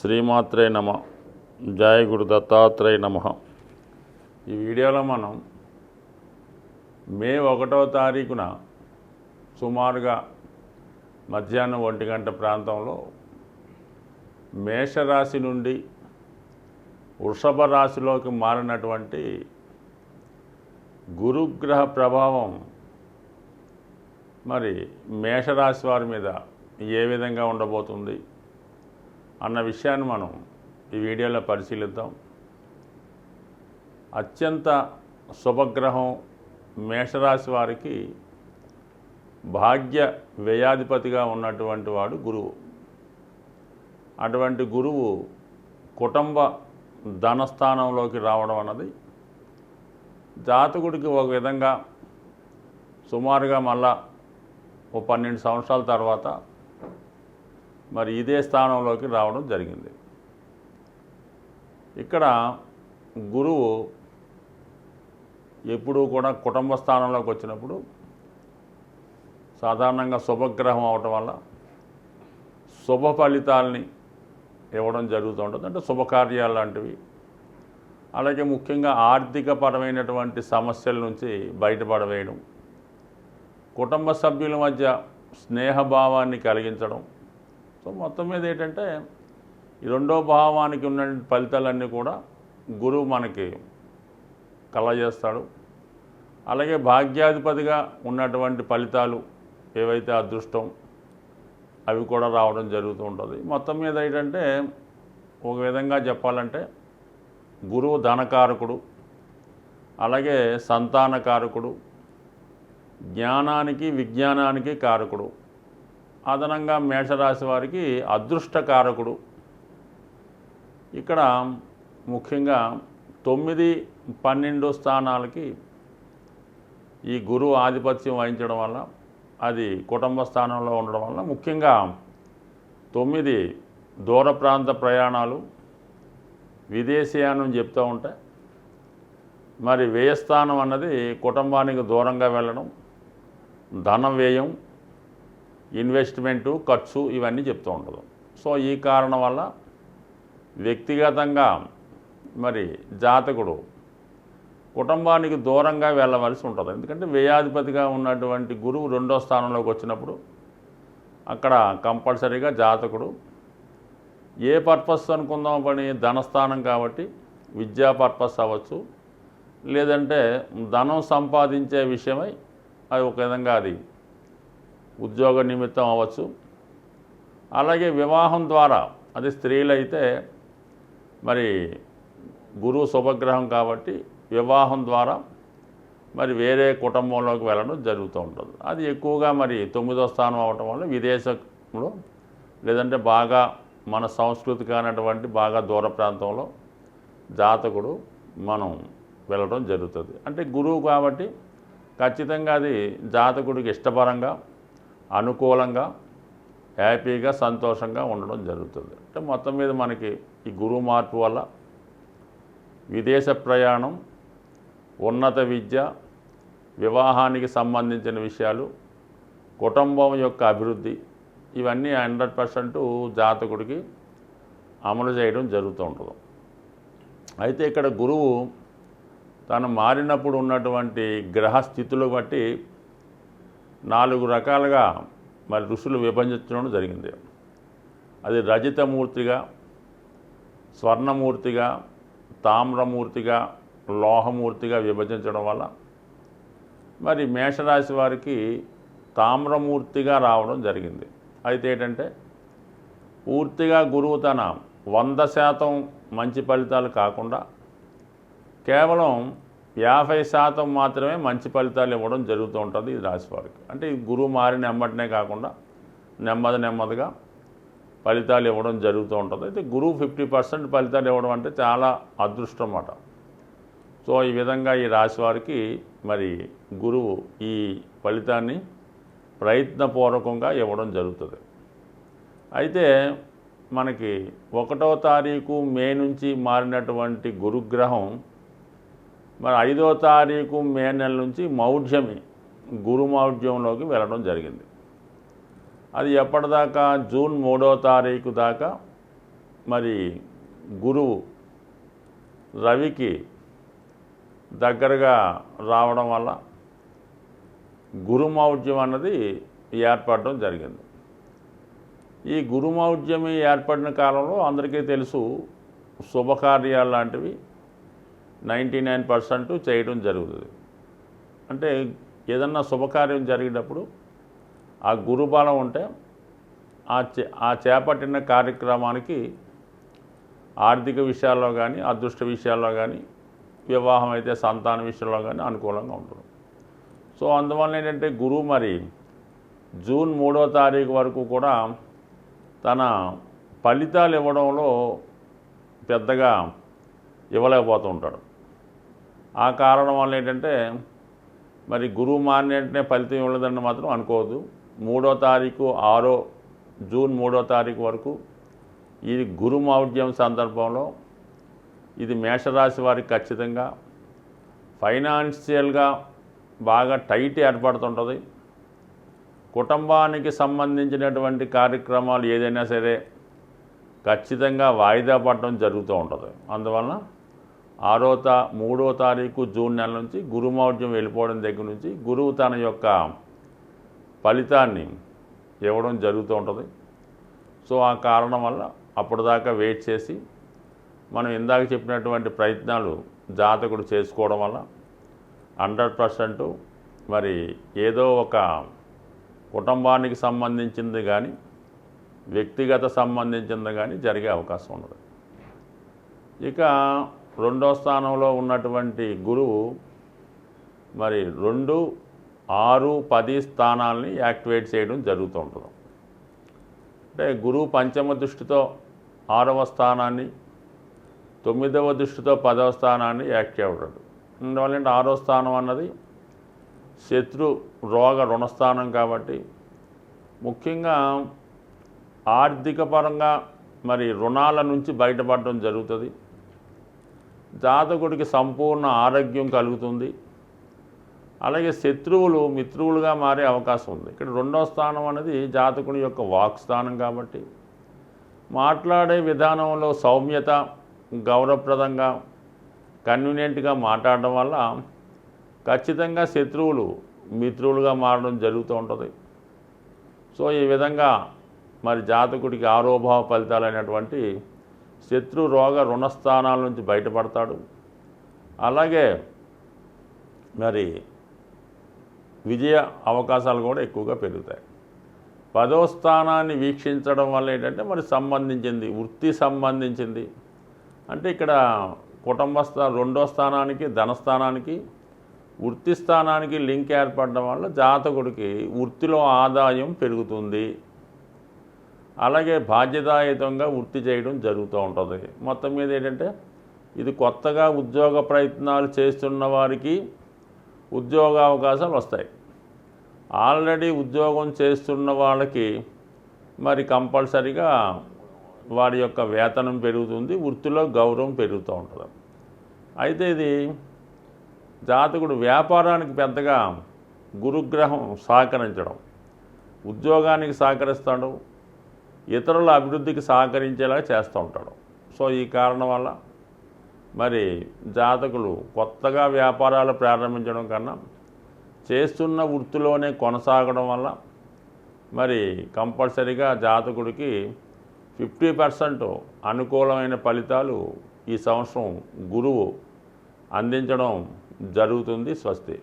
శ్రీమాత్రే నమ. జయ గురు దత్తాత్రేయ నమ. ఈ వీడియోలో మనం మే ఒకటో తారీఖున సుమారుగా మధ్యాహ్నం ఒంటి గంట ప్రాంతంలో మేషరాశి నుండి వృషభ రాశిలోకి మారినటువంటి గురుగ్రహ ప్రభావం మరి మేషరాశి వారి మీద ఏ విధంగా ఉండబోతుంది? అన్న విషయాన్ని మనం ఈ వీడియోలో పరిశీలిద్దాం. అత్యంత శుభగ్రహం మేషరాశి వారికి భాగ్య వ్యయాధిపతిగా ఉన్నటువంటి వాడు గురువు. అటువంటి గురువు కుటుంబ ధనస్థానంలోకి రావడం అన్నది జాతకుడికి ఒక విధంగా సుమారుగా మళ్ళా ఓ పన్నెండు సంవత్సరాల తర్వాత మరి ఇదే స్థానంలోకి రావడం జరిగింది. ఇక్కడ గురువు ఎప్పుడూ కూడా కుటుంబ స్థానంలోకి వచ్చినప్పుడు సాధారణంగా శుభగ్రహం అవటం వల్ల శుభ ఫలితాలని ఇవ్వడం జరుగుతూ ఉంటుంది. అంటే శుభకార్యాలు లాంటివి. అలాగే ముఖ్యంగా ఆర్థికపరమైనటువంటి సమస్యల నుంచి బయటపడవేయడం. కుటుంబ సభ్యుల మధ్య స్నేహభావాన్ని కలిగించడం. సో మొత్తం మీద ఏంటంటే ఈ రెండో భావానికి ఉన్న ఫలితాలన్నీ కూడా గురువు మనకి కలజేస్తాడు అలాగే భాగ్యాధిపతిగా ఉన్నటువంటి ఫలితాలు ఏవైతే అదృష్టం అవి కూడా రావడం జరుగుతూ ఉంటుంది. మొత్తం మీద ఏంటంటే ఒక విధంగా చెప్పాలంటే గురువు ధనకారకుడు అలాగే సంతానకారకుడు జ్ఞానానికి విజ్ఞానానికి కారకుడు. అదనంగా మేషరాశి వారికి అదృష్టకారకుడు. ఇక్కడ ముఖ్యంగా తొమ్మిది పన్నెండు స్థానాలకి ఈ గురువు ఆధిపత్యం వహించడం వల్ల అది కుటుంబ స్థానంలో ఉండడం వల్ల ముఖ్యంగా తొమ్మిది దూర ప్రాంత ప్రయాణాలు విదేశీయానం చెప్తూ ఉంటే మరి వ్యయస్థానం అన్నది కుటుంబానికి దూరంగా వెళ్ళడం ధన వ్యయం ఇన్వెస్ట్మెంటు ఖర్చు ఇవన్నీ చెప్తూ ఉండదు. సో ఈ కారణం వల్ల వ్యక్తిగతంగా మరి జాతకుడు కుటుంబానికి దూరంగా వెళ్ళవలసి ఉంటుంది. ఎందుకంటే వ్యయాధిపతిగా ఉన్నటువంటి గురువు రెండో స్థానంలోకి వచ్చినప్పుడు అక్కడ కంపల్సరీగా జాతకుడు ఏ పర్పస్ అనుకుందాం పని? ధనస్థానం కాబట్టి విద్యా పర్పస్ అవ్వచ్చు. లేదంటే ధనం సంపాదించే విషయమై అది ఒక విధంగా అది ఉద్యోగ నిమిత్తం అవ్వచ్చు. అలాగే వివాహం ద్వారా అది స్త్రీలైతే మరి గురువు శుభగ్రహం కాబట్టి వివాహం ద్వారా మరి వేరే కుటుంబంలోకి వెళ్ళడం జరుగుతూ ఉంటుంది. అది ఎక్కువగా మరి తొమ్మిదో స్థానం అవటం వల్ల విదేశంలో లేదంటే బాగా మన సంస్కృతి కానటువంటి బాగా దూర ప్రాంతంలో జాతకుడు మనం వెళ్ళడం జరుగుతుంది. అంటే గురువు కాబట్టి ఖచ్చితంగా అది జాతకుడికి ఇష్టపరంగా అనుకూలంగా హ్యాపీగా సంతోషంగా ఉండడం జరుగుతుంది. అంటే మొత్తం మీద మనకి ఈ గురువు మార్పు వల్ల విదేశ ప్రయాణం ఉన్నత విద్య వివాహానికి సంబంధించిన విషయాలు కుటుంబం యొక్క అభివృద్ధి ఇవన్నీ హండ్రెడ్ పర్సెంట్ జాతకుడికి అమలు చేయడం జరుగుతూ ఉంటుంది. అయితే ఇక్కడ గురువు తను మారినప్పుడు ఉన్నటువంటి గ్రహ స్థితులు బట్టి నాలుగు రకాలుగా మరి ఋషులు విభజించడం జరిగింది. అది రజితమూర్తిగా స్వర్ణమూర్తిగా తామ్రమూర్తిగా లోహమూర్తిగా విభజించడం వల్ల మరి మేషరాశి వారికి తామ్రమూర్తిగా రావడం జరిగింది. అయితే ఏంటంటే పూర్తిగా గురువు తన వంద శాతం మంచి ఫలితాలు కాకుండా కేవలం యాభై శాతం మాత్రమే మంచి ఫలితాలు ఇవ్వడం జరుగుతూ ఉంటుంది ఈ రాశి వారికి. అంటే ఈ గురువు మారిన నెమ్మటినే కాకుండా నెమ్మది నెమ్మదిగా ఫలితాలు ఇవ్వడం జరుగుతూ ఉంటుంది. అయితే గురువు ఫిఫ్టీ పర్సెంట్ ఫలితాలు ఇవ్వడం అంటే చాలా అదృష్టం అన్నమాట సో ఈ విధంగా ఈ రాశి వారికి మరి గురువు ఈ ఫలితాన్ని ప్రయత్నపూర్వకంగా ఇవ్వడం జరుగుతుంది. అయితే మనకి ఒకటో తారీఖు మే నుంచి మారినటువంటి గురుగ్రహం మరి ఐదో తారీఖు మే నెల నుంచి మౌఢ్యమి గురు మౌఢ్యంలోకి వెళ్ళడం జరిగింది. అది ఎప్పటిదాకా? జూన్ మూడో తారీఖు దాకా మరి గురువు రవికి దగ్గరగా రావడం వల్ల గురుమౌఢ్యం అన్నది ఏర్పడడం జరిగింది. ఈ గురుమౌఢ్యమి ఏర్పడిన కాలంలో అందరికీ తెలుసు శుభకార్యాలు లాంటివి నైంటీ నైన్ పర్సెంట్ చేయడం జరుగుతుంది. అంటే ఏదన్నా శుభకార్యం జరిగినప్పుడు ఆ గురుబలం ఉంటే ఆ చే ఆ చేపట్టిన కార్యక్రమానికి ఆర్థిక విషయాల్లో కానీ అదృష్ట విషయాల్లో కానీ వివాహం అయితే సంతాన విషయంలో కానీ అనుకూలంగా ఉంటుంది. సో అందువల్ల ఏంటంటే గురువు మరి జూన్ మూడో తారీఖు వరకు కూడా తన ఫలితాలు ఇవ్వడంలో పెద్దగా ఇవ్వలేకపోతూ ఉంటాడు. ఆ కారణం వల్ల ఏంటంటే మరి గురువు మారిన వెంటనే ఫలితం ఇవ్వలేదని మాత్రం అనుకోవద్దు. మూడో తారీఖు ఆరో జూన్ మూడో తారీఖు వరకు ఇది గురు మౌఢ్యం సందర్భంలో ఇది మేషరాశి వారికి ఖచ్చితంగా ఫైనాన్షియల్గా బాగా టైట్ ఏర్పడుతుంటుంది. కుటుంబానికి సంబంధించినటువంటి కార్యక్రమాలు ఏదైనా సరే ఖచ్చితంగా వాయిదా పడడం జరుగుతూ ఉంటుంది. అందువలన ఆరో తా మూడో తారీఖు జూన్ నెల నుంచి గురుమౌఢ్యం వెళ్ళిపోవడం దగ్గర నుంచి గురువు తన యొక్క ఫలితాన్ని ఇవ్వడం జరుగుతూ ఉంటుంది. సో ఆ కారణం వల్ల అప్పటిదాకా వెయిట్ చేసి మనం ఇందాక చెప్పినటువంటి ప్రయత్నాలు జాతకుడు చేసుకోవడం వల్ల హండ్రెడ్ పర్సెంట్ మరి ఏదో ఒక కుటుంబానికి సంబంధించింది కానీ వ్యక్తిగత సంబంధించింది కానీ జరిగే అవకాశం ఉండదు. ఇక రెండో స్థానంలో ఉన్నటువంటి గురువు మరి రెండు ఆరు పది స్థానాల్ని యాక్టివేట్ చేయడం జరుగుతూ ఉంటుంది అంటే గురువు పంచమ దృష్టితో ఆరవ స్థానాన్ని తొమ్మిదవ దృష్టితో పదవ స్థానాన్ని యాక్టివ్ అవుతాడు అందువల్ల ఆరో స్థానం అన్నది శత్రు రోగ రుణస్థానం కాబట్టి ముఖ్యంగా ఆర్థిక పరంగా మరి రుణాల నుంచి బయటపడడం జరుగుతుంది. జాతకుడికి సంపూర్ణ ఆరోగ్యం కలుగుతుంది. అలాగే శత్రువులు మిత్రువులుగా మారే అవకాశం ఉంది. ఇక్కడ రెండో స్థానం అనేది జాతకుని యొక్క వాక్ స్థానం కాబట్టి. మాట్లాడే విధానంలో సౌమ్యత గౌరవప్రదంగా కన్వీనియంట్గా మాట్లాడడం వల్ల ఖచ్చితంగా శత్రువులు మిత్రులుగా మారడం జరుగుతూ ఉంటుంది. సో ఈ విధంగా మరి జాతకుడికి ఆరోభావ ఫలితాలు అనేటువంటి శత్రు రోగ రుణస్థానాల నుంచి బయటపడతాడు. అలాగే మరి విజయ అవకాశాలు కూడా ఎక్కువగా పెరుగుతాయి. పదో స్థానాన్ని వీక్షించడం వల్ల ఏంటంటే మరి సంబంధించింది వృత్తి సంబంధించింది. అంటే ఇక్కడ కుటుంబ స్థా రెండో స్థానానికి ధనస్థానానికి వృత్తి స్థానానికి లింక్ ఏర్పడడం వల్ల జాతకుడికి వృత్తిలో ఆదాయం పెరుగుతుంది. అలాగే బాధ్యతాయుతంగా వృత్తి చేయడం జరుగుతూ ఉంటుంది. మొత్తం మీద ఏంటంటే ఇది కొత్తగా ఉద్యోగ ప్రయత్నాలు చేస్తున్న వారికి ఉద్యోగ అవకాశాలు వస్తాయి. ఆల్రెడీ ఉద్యోగం చేస్తున్న వాళ్ళకి మరి కంపల్సరిగా వారి యొక్క వేతనం పెరుగుతుంది వృత్తిలో గౌరవం పెరుగుతూ ఉంటుంది. అయితే ఇది జాతకుడు వ్యాపారానికి పెద్దగా గురుగ్రహం సహకరించడం ఉద్యోగానికి సహకరిస్తాడు ఇతరుల అభివృద్ధికి సహకరించేలా చేస్తూ ఉంటాడు. సో ఈ కారణం వల్ల మరి జాతకులు కొత్తగా వ్యాపారాలు ప్రారంభించడం కన్నా చేస్తున్న వృత్తిలోనే కొనసాగడం వల్ల మరి కంపల్సరిగా జాతకుడికి ఫిఫ్టీ పర్సెంట్ అనుకూలమైన ఫలితాలు ఈ సంవత్సరం గురువు అందించడం జరుగుతుంది స్వస్తి.